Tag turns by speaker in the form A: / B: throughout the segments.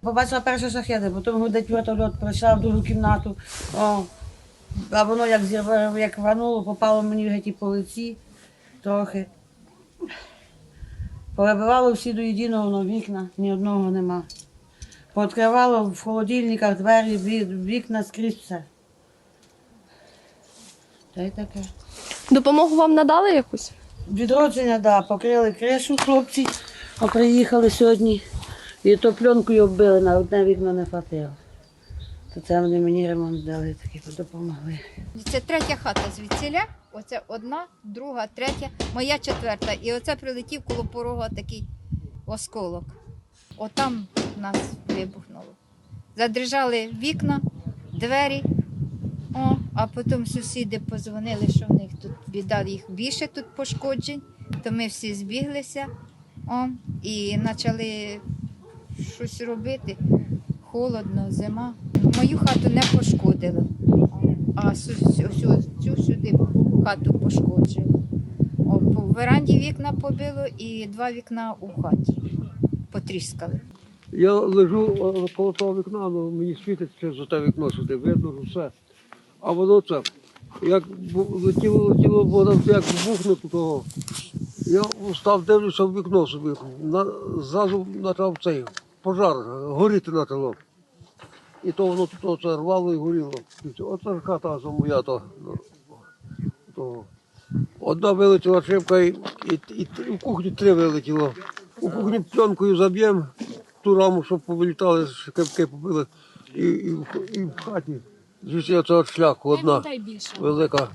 A: побачила перші шахеди, потім гудить вертольот, прийшла в другу кімнату. О, а воно як зірвало, як рвануло, попало мені геть і по лиці трохи. Повибивало всі до єдиного воно вікна, ні одного нема. Пооткривало в холодильниках двері, вікна скрізь все. Та й таке.
B: Допомогу вам надали якусь?
A: Відродження, да, покрили кришу хлопці, а приїхали сьогодні і то пленкою оббили, на одне вікно не хватило. То це вони мені ремонт дали, такі допомогли.
C: Це третя хата звідсіля. Оце одна, друга, третя, моя четверта. І оце прилетів коло порога такий осколок. Отам нас вибухнуло. Задрижали вікна, двері. О, а потім сусіди позвонили, що в них тут біда, їх більше тут пошкоджень, то ми всі збіглися о, і почали щось робити. Холодно, зима. Мою хату не пошкодило, а цю сюди хату пошкоджило. По веранді вікна побило і два вікна у хаті потріскали.
D: Я лежу коло того вікна, ну, мені світить через те вікно сюди, видно все. А воно це, як летіло, летіло, воно як бухнуто того. Я встав, дивлюся в вікно собі. На, зразу почав цей пожар, горіти почало. І то воно тут оце рвало і горіло. Оце ж хата моя то. того. Одна вилетіла шибка і, і, і, і в кухні три вилетіло. У кухні пленкою заб'ємо ту раму, щоб повилітали, шкапки побили. І, і, і в хаті. Звідси от шляху одна велика.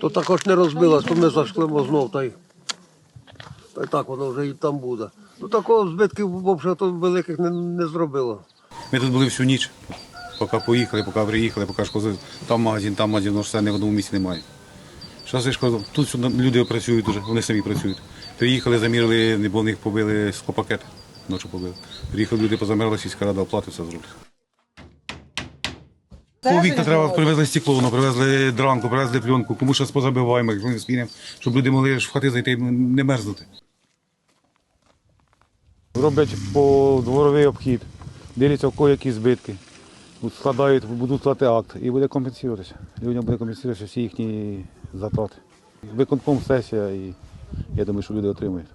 D: То також не розбилась, то ми зашклимо знов та й. Та й так воно вже і там буде. Ну такого збитків взагалі то великих не, не зробило.
E: Ми тут були всю ніч, поки поїхали, поки приїхали, поки ж кози, там магазин, там магазин, воно ж все не в одному місці немає. Зараз я ж кажу, тут люди працюють дуже, вони самі працюють. Приїхали, замірили, бо в них побили склопакети, ночі побили. Приїхали люди, позамерли, сільська рада оплати все зробить. По вікна треба привезли стекло, воно, привезли дранку, привезли пленку, кому щось позабиваємо, як ми спінемо, щоб люди могли ж в хати зайти і не мерзнути.
F: Роблять по дворовий обхід, дивляться в кого які збитки, складають, будуть складати акт і буде компенсуватися. Людям буде компенсуватися всі їхні затрати. Виконком сесія і я думаю, що люди отримають.